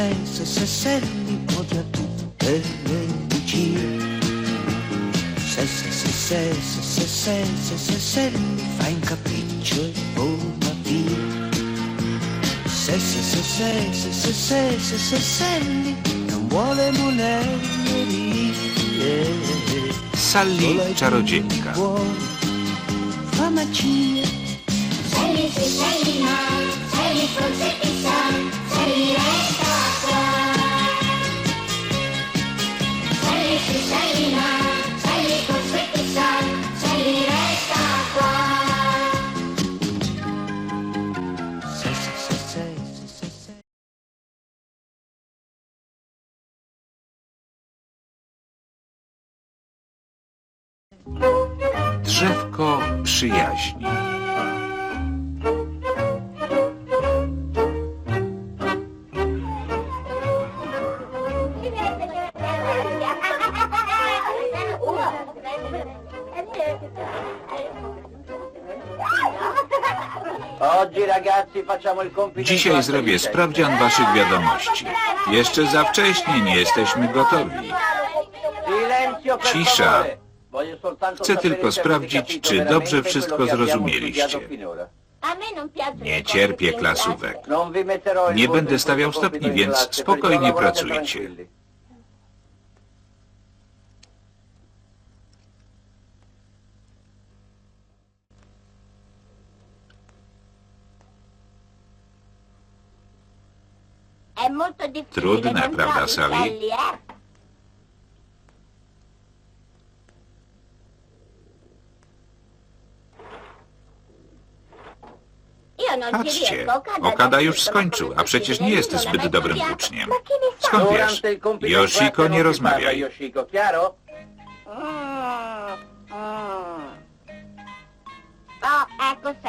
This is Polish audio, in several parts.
se, se, se, se li odia tutte le bugie. Se, se, se, se, se, se, se, se, se, se li fa in capriccio e vola via. Se, se, se, se, se, se, se, se, se, se non vuole monelli. Sally czarodziejka. Fa magia. Sally se Sally ma, Sally forse przyjaźni. Dzisiaj zrobię sprawdzian waszych wiadomości. Jeszcze za wcześnie, nie jesteśmy gotowi. Cisza. Chcę tylko sprawdzić, czy dobrze wszystko zrozumieliście. Nie cierpię klasówek. Nie będę stawiał stopni, więc spokojnie pracujcie. Trudne, prawda, Sally? Patrzcie, Okada już skończył, a przecież nie jest zbyt dobrym uczniem. Skąd wiesz? Yoshiko, nie rozmawiaj.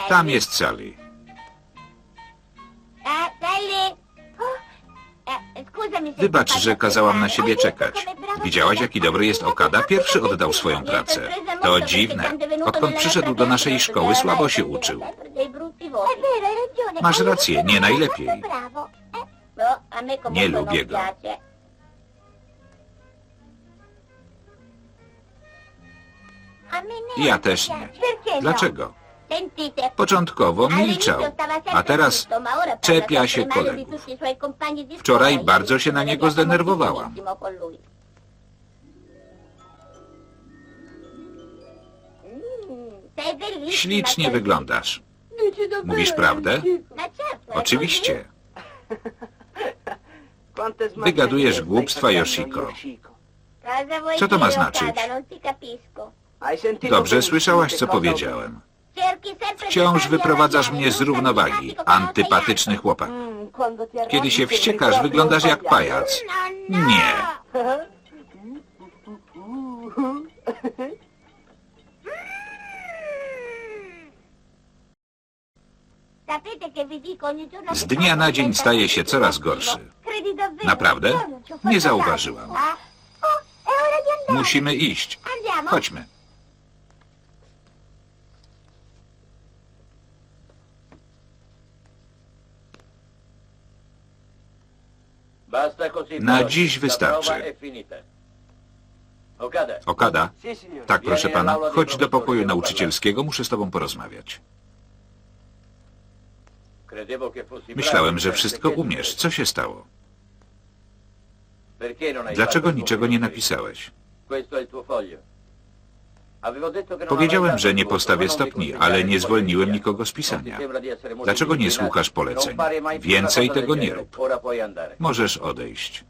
Tam jest Sally. Wybacz, że kazałam na siebie czekać. Widziałaś, jaki dobry jest Okada? Pierwszy oddał swoją pracę. To dziwne. Odkąd przyszedł do naszej szkoły, słabo się uczył. Masz rację, nie najlepiej. Nie lubię go. Ja też nie. Dlaczego? Początkowo milczał, a teraz czepia się kolegów. Wczoraj bardzo się na niego zdenerwowała. Ślicznie wyglądasz. Mówisz prawdę? Oczywiście. Smagliature Wygadujesz głupstwa, Yoshiko. Co to ma znaczyć? Sentito Dobrze słyszałaś, co powiedziałem. Wciąż wyprowadzasz mnie z równowagi, antypatyczny chłopak. Kiedy się wściekasz, wyglądasz jak pajac. Nie. Z dnia na dzień staje się coraz gorszy. Naprawdę? Nie zauważyłam. Musimy iść. Chodźmy. Na dziś wystarczy. Okada? Tak, proszę pana. Chodź do pokoju nauczycielskiego, muszę z tobą porozmawiać. Myślałem, że wszystko umiesz. Co się stało? Dlaczego niczego nie napisałeś? Powiedziałem, że nie postawię stopni, ale nie zwolniłem nikogo z pisania. Dlaczego nie słuchasz poleceń? Więcej tego nie rób. Możesz odejść.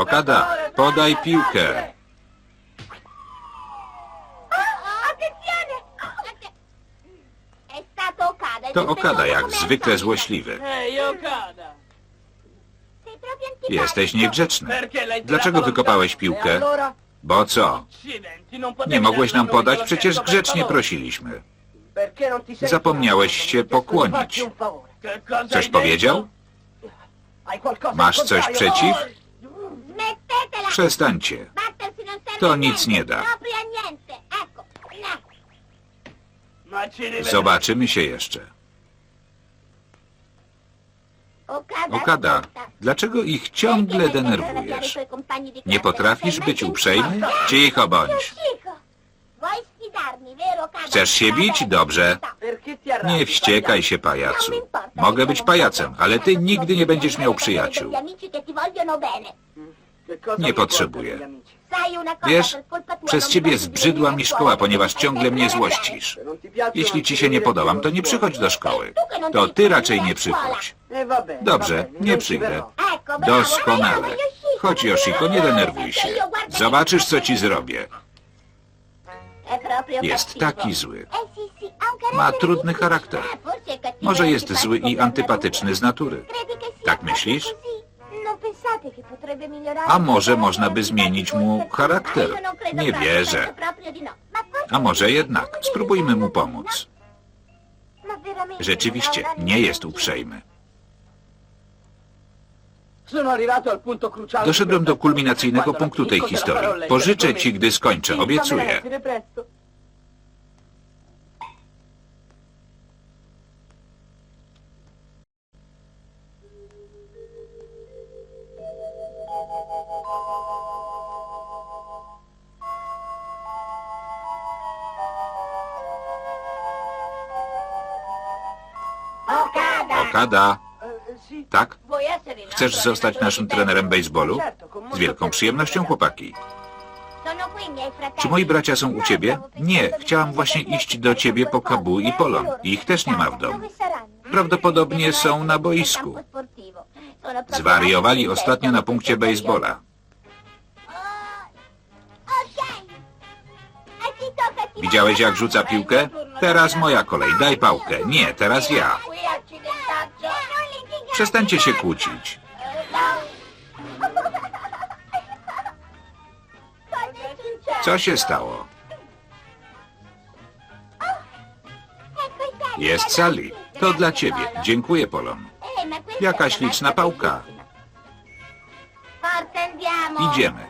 Okada! Podaj piłkę. To Okada, jak zwykle złośliwy. Jesteś niegrzeczny. Dlaczego wykopałeś piłkę? Bo co? Nie mogłeś nam podać? Przecież grzecznie prosiliśmy. Zapomniałeś się pokłonić. Coś powiedział? Masz coś przeciw? Przestańcie. To nic nie da. Zobaczymy się jeszcze. Okada, dlaczego ich ciągle denerwujesz? Nie potrafisz być uprzejmy? Cicho bądź. Chcesz się bić? Dobrze. Nie wściekaj się, pajacu. Mogę być pajacem, ale ty nigdy nie będziesz miał przyjaciół. Nie potrzebuję. Wiesz, przez ciebie zbrzydła mi szkoła, ponieważ ciągle mnie złościsz. Jeśli ci się nie podobam, to nie przychodź do szkoły. To ty raczej nie przychodź. Dobrze, nie przyjdę. Doskonale. Chodź, Yoshiko, nie denerwuj się. Zobaczysz, co ci zrobię. Jest taki zły. Ma trudny charakter. Może jest zły i antypatyczny z natury. Tak myślisz? A może można by zmienić mu charakter? Nie wierzę. A może jednak. Spróbujmy mu pomóc. Rzeczywiście, nie jest uprzejmy. Doszedłem do kulminacyjnego punktu tej historii. Pożyczę ci, gdy skończę, obiecuję. Okada, tak? Chcesz zostać naszym trenerem baseballu? Z wielką przyjemnością, chłopaki. Czy moi bracia są u ciebie? Nie, chciałam właśnie iść do ciebie po Kabu i Polon. Ich też nie ma w domu. Prawdopodobnie są na boisku. Zwariowali ostatnio na punkcie baseballa. Widziałeś jak rzuca piłkę? Teraz moja kolej, daj pałkę. Nie, teraz ja. Przestańcie się kłócić. Co się stało? Jest Sally. To dla ciebie. Dziękuję, Polon. Jaka śliczna pałka. Idziemy.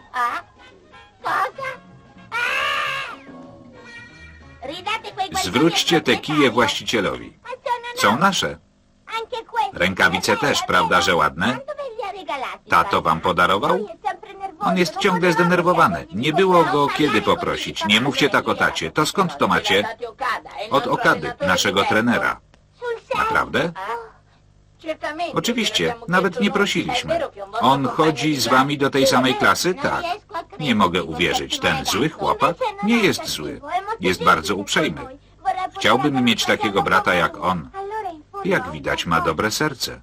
Zwróćcie te kije właścicielowi. Są nasze. Rękawice też, prawda, że ładne? Tato wam podarował? On jest ciągle zdenerwowany. Nie było go kiedy poprosić. Nie mówcie tak o tacie. To skąd to macie? Od Okady, naszego trenera. Naprawdę? Oczywiście, nawet nie prosiliśmy. On chodzi z wami do tej samej klasy? Tak. Nie mogę uwierzyć. Ten zły chłopak nie jest zły. Jest bardzo uprzejmy. Chciałbym mieć takiego brata jak on. Jak widać, ma dobre serce.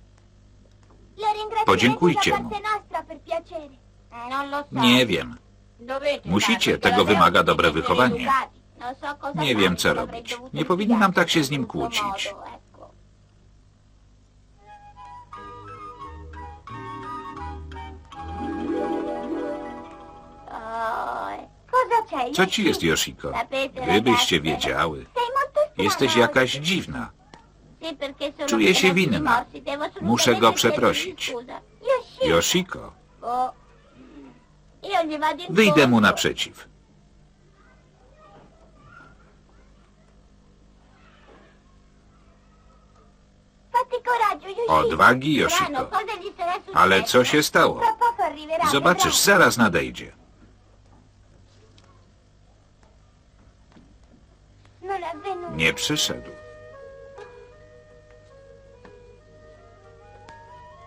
Podziękujcie mu. Nie wiem. Musicie, tego wymaga dobre wychowanie. Nie wiem, co robić. Nie powinnam tak się z nim kłócić. Co ci jest, Yoshiko? Gdybyście wiedziały. Jesteś jakaś dziwna. Czuję się winna. Muszę go przeprosić. Yoshiko, wyjdę mu naprzeciw. Odwagi, Yoshiko. Ale co się stało? Zobaczysz, zaraz nadejdzie. Nie przyszedł.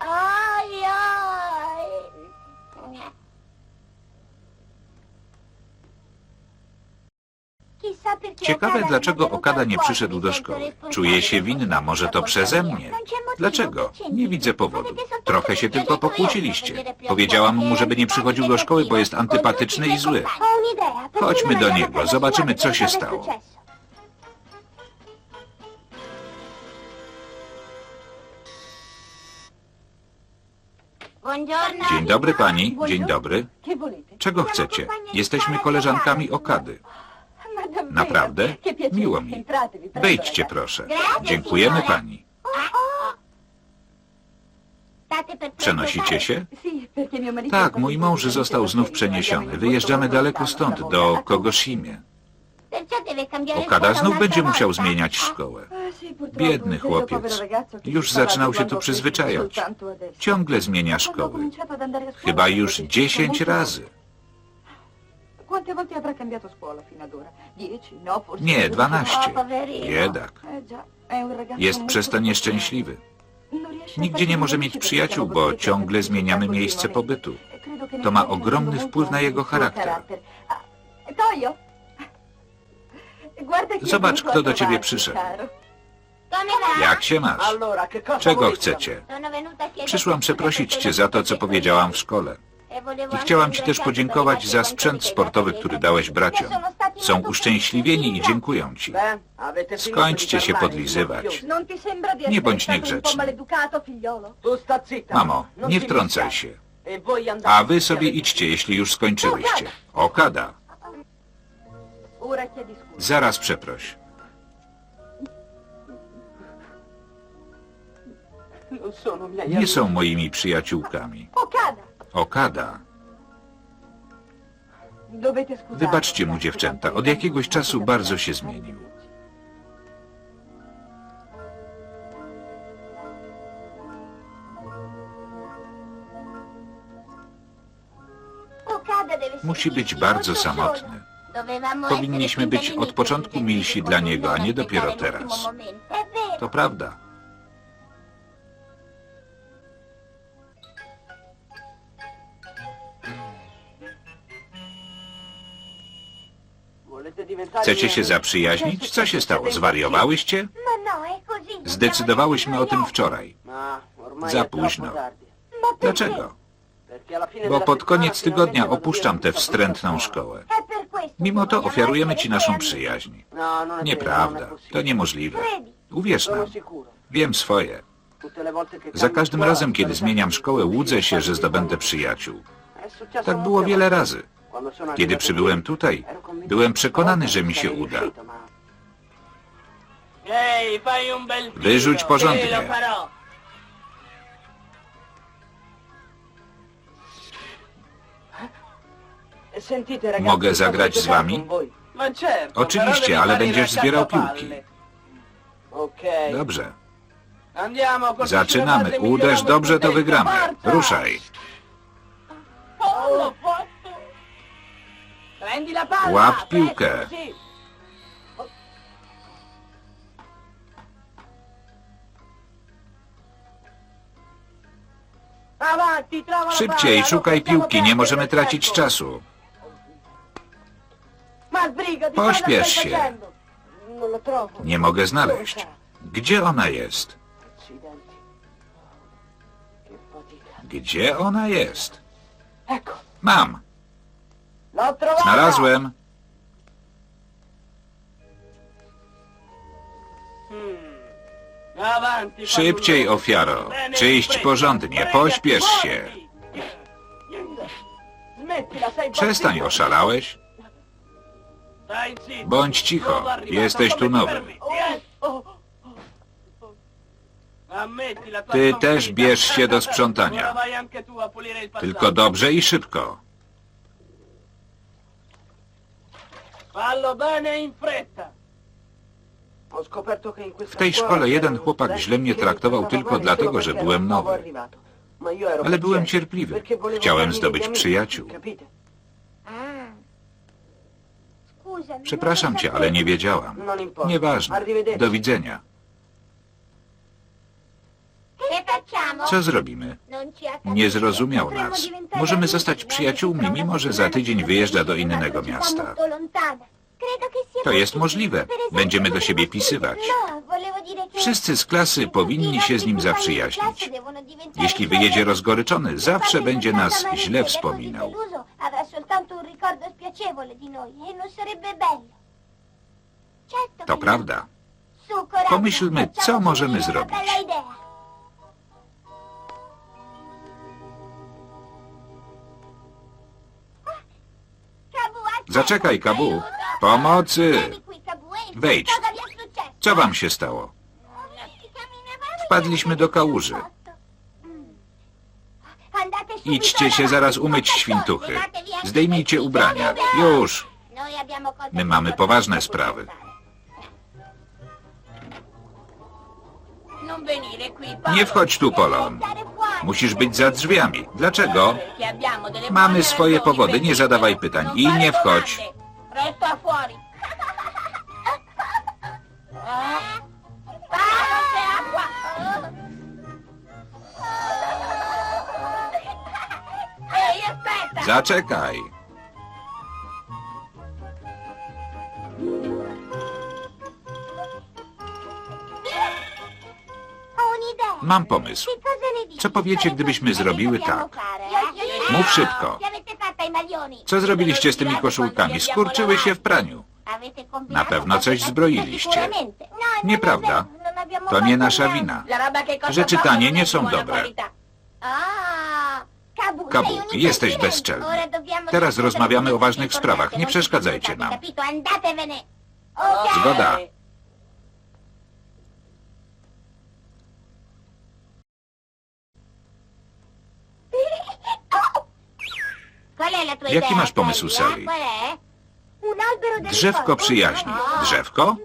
Oj, oj. Ciekawe, dlaczego Okada nie przyszedł do szkoły. Czuje się winna, może to przeze mnie. Dlaczego? Nie widzę powodu. Trochę się tylko pokłóciliście. Powiedziałam mu, żeby nie przychodził do szkoły, bo jest antypatyczny i zły. Chodźmy do niego, zobaczymy, co się stało. Dzień dobry pani, dzień dobry. Czego chcecie? Jesteśmy koleżankami Okady. Naprawdę? Miło mi. Wejdźcie proszę. Dziękujemy pani. Przenosicie się? Tak, mój mąż został znów przeniesiony. Wyjeżdżamy daleko stąd, do Kogoshimie. Okada znów będzie musiał zmieniać szkołę. Biedny chłopiec. Już zaczynał się tu przyzwyczajać. Ciągle zmienia szkoły. Chyba już dziesięć razy. No. Nie, dwanaście. Oh, Biedak. Eh Jest przez to nieszczęśliwy. Nigdzie nie może mieć przyjaciół, bo ciągle zmieniamy miejsce pobytu. E To ma ogromny wpływ na jego charakter. Zobacz, kto do ciebie przyszedł. Jak się masz? Czego chcecie? Przyszłam przeprosić cię za to, co powiedziałam w szkole. I chciałam ci też podziękować za sprzęt sportowy, który dałeś braciom. Są uszczęśliwieni i dziękują ci. Skończcie się podlizywać. Nie bądź niegrzeczny. Mamo, nie wtrącaj się. E A wy sobie idźcie, jeśli już skończyłyście. Okada. Zaraz przeproś. Miei Nie są moimi przyjaciółkami. Okada! Wybaczcie mu dziewczęta, od jakiegoś czasu bardzo się zmienił. Musi być bardzo samotny. Powinniśmy być od początku milsi dla niego, a nie dopiero teraz. To prawda. Chcecie się zaprzyjaźnić? Co się stało? Zwariowałyście? Zdecydowałyśmy o tym wczoraj. Za późno. Dlaczego? Bo pod koniec tygodnia opuszczam tę wstrętną szkołę. Mimo to ofiarujemy ci naszą przyjaźń. Nieprawda. To niemożliwe. Uwierz nam. Wiem swoje. Za każdym razem, kiedy zmieniam szkołę, łudzę się, że zdobędę przyjaciół. Tak było wiele razy. Kiedy przybyłem tutaj, byłem przekonany, że mi się uda. Wyrzuć porządnie. Mogę zagrać z wami? Oczywiście, ale będziesz zbierał piłki. Dobrze. Zaczynamy. Uderz dobrze, to wygramy. Ruszaj. Łap piłkę. Szybciej, szukaj piłki, nie możemy tracić czasu. Pośpiesz się. Nie mogę znaleźć. Gdzie ona jest? Gdzie ona jest? Mam. Znalazłem. Szybciej, ofiaro. Czyść porządnie. Pośpiesz się. Przestań, oszalałeś? Bądź cicho. Jesteś tu nowy. Ty też bierz się do sprzątania. Tylko dobrze i szybko. W tej szkole jeden chłopak źle mnie traktował tylko dlatego, że byłem nowy. Ale byłem cierpliwy. Chciałem zdobyć przyjaciół. Przepraszam cię, ale nie wiedziałam. Nieważne. Do widzenia. Co zrobimy? Nie zrozumiał nas. Możemy zostać przyjaciółmi, mimo że za tydzień wyjeżdża do innego miasta. To jest możliwe. Będziemy do siebie pisywać. Wszyscy z klasy powinni się z nim zaprzyjaźnić. Jeśli wyjedzie rozgoryczony, zawsze będzie nas źle wspominał. To prawda. Pomyślmy, co możemy zrobić. Zaczekaj, Kabu. Pomocy! Wejdź. Co wam się stało? Wpadliśmy do kałuży. Idźcie się zaraz umyć, świntuchy. Zdejmijcie ubrania. Już. My mamy poważne sprawy. Nie wchodź tu, Polon. Musisz być za drzwiami. Dlaczego? Mamy swoje powody, nie zadawaj pytań. I nie wchodź. Resto fuori. Pace acqua. Ehi, aspetta. Zaczekaj. Ho un'idea. Mam pomysł. Che cosa ne dici? Co powiecie, gdybyśmy zrobiły tak? Mów szybko. Co zrobiliście z tymi koszulkami? Skurczyły się w praniu. Na pewno coś zbroiliście. Nieprawda. To nie nasza wina. Rzeczy tanie nie są dobre. Kabu, jesteś bezczelny. Teraz rozmawiamy o ważnych sprawach. Nie przeszkadzajcie nam. Zgoda. Jaki masz pomysł, Sally? Drzewko przyjaźni. Drzewko?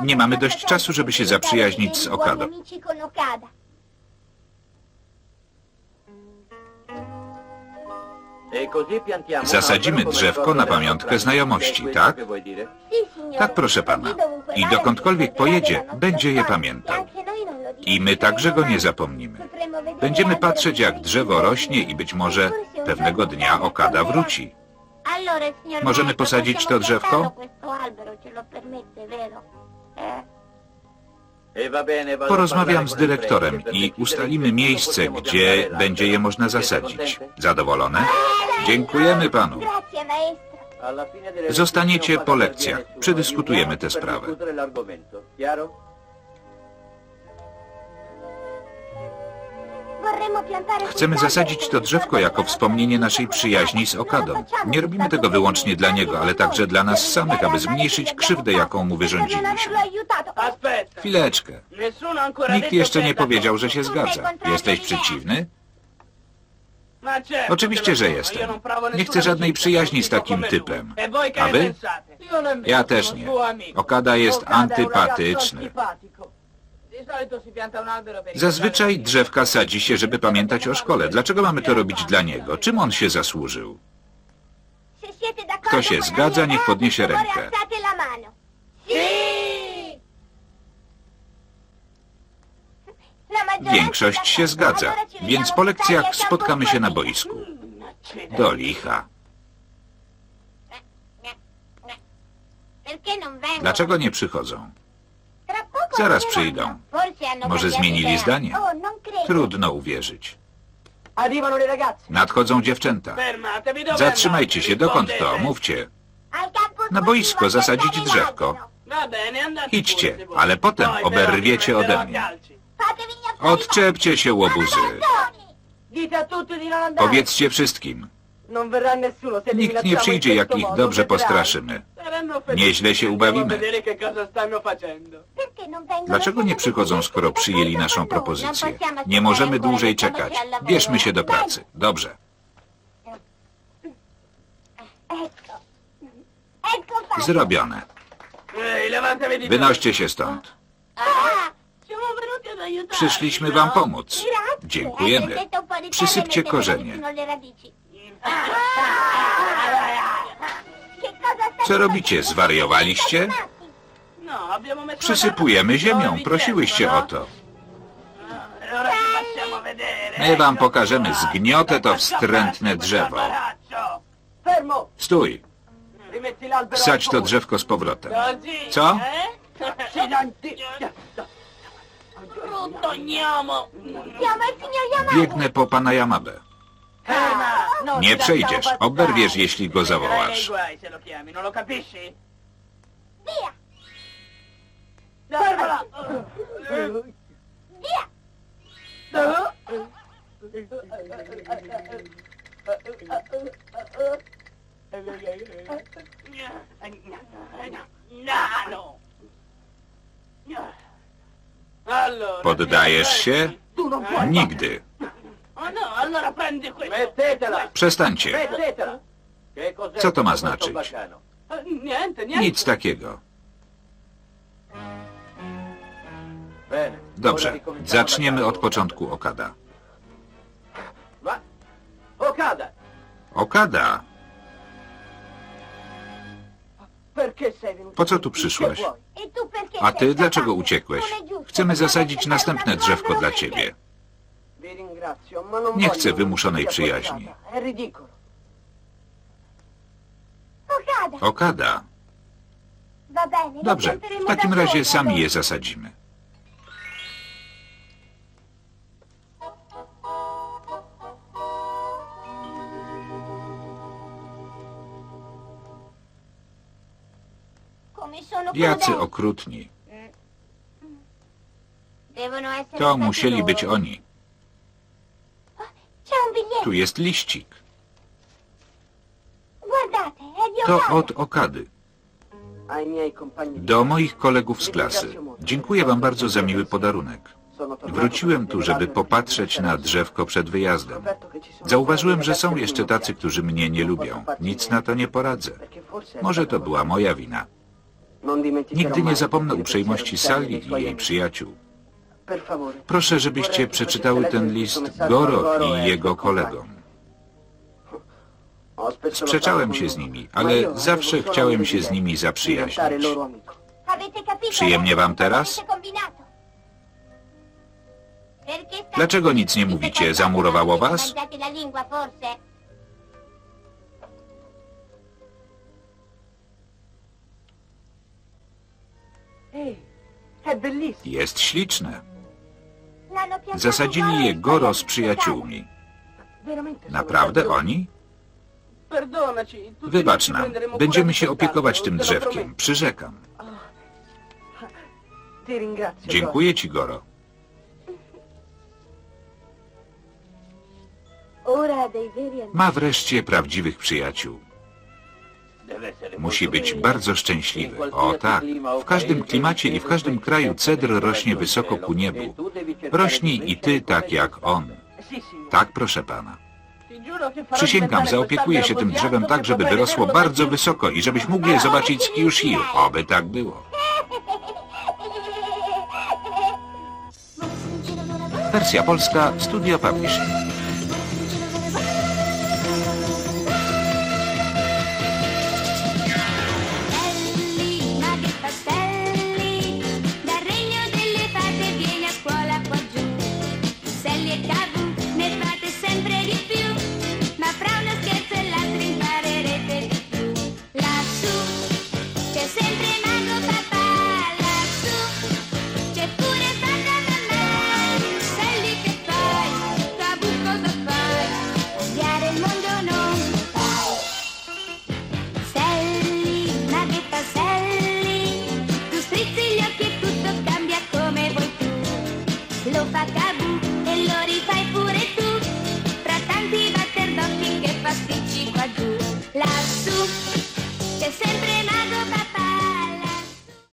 Nie mamy dość czasu, żeby się zaprzyjaźnić z Okadą. Zasadzimy drzewko na pamiątkę znajomości, tak? Tak, proszę pana. I dokądkolwiek pojedzie, będzie je pamiętał. I my także go nie zapomnimy. Będziemy patrzeć, jak drzewo rośnie i być może pewnego dnia Okada wróci. Możemy posadzić to drzewko? Porozmawiam z dyrektorem i ustalimy miejsce, gdzie będzie je można zasadzić. Zadowolone? Dziękujemy panu. Zostaniecie po lekcjach. Przedyskutujemy tę sprawę. Chcemy zasadzić to drzewko jako wspomnienie naszej przyjaźni z Okadą. Nie robimy tego wyłącznie dla niego, ale także dla nas samych, aby zmniejszyć krzywdę, jaką mu wyrządziliśmy. Chwileczkę. Nikt jeszcze nie powiedział, że się zgadza. Jesteś przeciwny? Oczywiście, że jestem. Nie chcę żadnej przyjaźni z takim typem. A wy? Ja też nie. Okada jest antypatyczny. Zazwyczaj drzewka sadzi się, żeby pamiętać o szkole. Dlaczego mamy to robić dla niego? Czym on się zasłużył? Kto się zgadza, niech podniesie rękę. Większość się zgadza, więc po lekcjach spotkamy się na boisku. Do licha. Dlaczego nie przychodzą? Zaraz przyjdą. Może zmienili zdanie? Trudno uwierzyć. Nadchodzą dziewczęta. Zatrzymajcie się, dokąd to? Mówcie. Na boisko zasadzić drzewko. Idźcie, ale potem oberwiecie ode mnie. Odczepcie się, łobuzy. Powiedzcie wszystkim. Li Nikt nie przyjdzie, jak ich dobrze postraszymy. Nieźle się ubawimy. Dlaczego nie przychodzą, skoro przyjęli naszą propozycję? Nie możemy dłużej czekać. Bierzmy się do pracy. Dobrze. Zrobione. Wynoście się stąd. Przyszliśmy no? wam pomóc. Dziękujemy. Przysypcie korzenie. Co robicie? Zwariowaliście? Przysypujemy ziemią. Prosiłyście o to. My wam pokażemy. Zgniotę to wstrętne drzewo. Stój. Wsadź to drzewko z powrotem. Co? Biegnę po pana Yamabe. Nie przejdziesz. Oberwiesz, jeśli go zawołasz. Poddajesz się? Nigdy. Przestańcie. Co to ma znaczyć? Nic takiego. Dobrze, zaczniemy od początku Okada. Okada! Po co tu przyszłeś? A ty dlaczego uciekłeś? Chcemy zasadzić następne drzewko dla ciebie. Nie chcę wymuszonej przyjaźni. Okada. Dobrze, w takim razie sami je zasadzimy. Jacy okrutni. Essere To musieli być oni. Tu jest liścik. Di To od Okady. Do moich kolegów z klasy. Dziękuję wam bardzo za miły podarunek. Wróciłem tu, żeby popatrzeć na drzewko przed wyjazdem. Zauważyłem, że są jeszcze tacy, którzy mnie nie lubią. Nic na to nie poradzę. Może to była moja wina. Nigdy nie zapomnę uprzejmości Sally i jej przyjaciół. Proszę, żebyście przeczytały ten list Goro i jego kolegom. Sprzeczałem się z nimi, ale zawsze chciałem się z nimi zaprzyjaźnić. Przyjemnie wam teraz? Dlaczego nic nie mówicie? Zamurowało was? Jest śliczne. Zasadzili je Goro z przyjaciółmi. Naprawdę oni? Wybacz nam. Będziemy się opiekować tym drzewkiem. Przyrzekam. Dziękuję ci, Goro. Ma wreszcie prawdziwych przyjaciół. Musi być bardzo szczęśliwy. O tak. W każdym klimacie i w każdym kraju cedr rośnie wysoko ku niebu. Rośnij i ty tak jak on. Tak, proszę pana. Przysięgam, zaopiekuję się tym drzewem tak, żeby wyrosło bardzo wysoko i żebyś mógł je zobaczyć z Kyushiu. Oby tak było. Wersja polska, Studio Publishing.